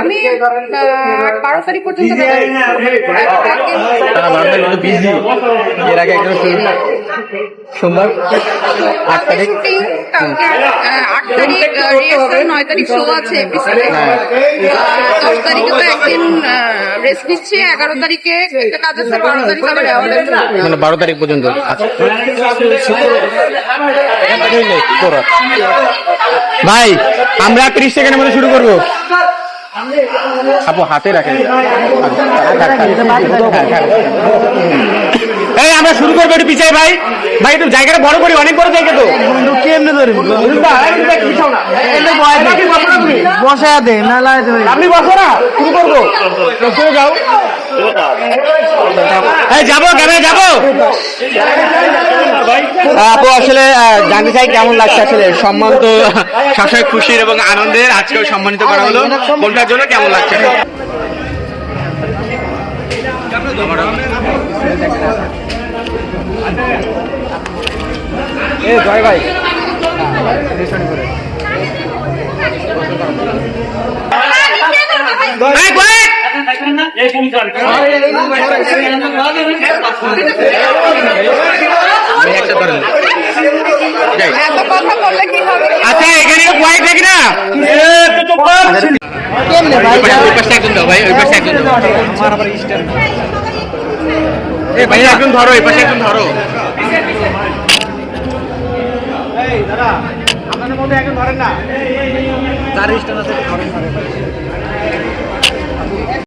আমি বারো তারিখ পর্যন্ত বিজি এর আগে একদম সোমবার? আট তারিখ? আট রিহার্সাল নয় তারিখ শো আছে হ্যাঁ। দশ তারিখে তো একদিন রেস্ট নিচ্ছি এগারো তারিখে একটা কাজ আছে বারো তারিখ আবার মানে বারো তারিখ পর্যন্ত। আচ্ছা। ভাই আমরা ত্রিশ সেকেন্ডের মধ্যে শুরু করব। আপু হাতে রাখেন। এই আমরা শুরু করব একটু পিছাই ভাই। ভাই একটু জায়গাটা বড় করি অনেক বড় জায়গা তো। কেমনে ধরবি রুজদা, এই একটু দেখ, পিছাও না। আপনি বসো দে না আপনি বসো না শুরু করব। যাও যাব কেমন যাব। আপু আসলে জানতে চাই কেমন লাগছে আসলে? সম্মান তো সবসময় খুশির এবং আনন্দের। আজকেও সম্মানিত করা হলো। কোনটার জন্য কেমন লাগছে? জয় ভাই। এই, কয়েক! ভাই, একটা ধরেন। যাই। এত কথা বললে কি আচ্ছা এখানে কয়েক দেখি না। ভাই? ওই পাশে- একজন দাও ভাই ওই পাশে একজন এ ভাই একজন ধরো এই পাশে একজন ধরো। আপনাদের মধ্যে একজন ধরেন না। যার স্ট্যান্ড আছে ধরেন ধরেন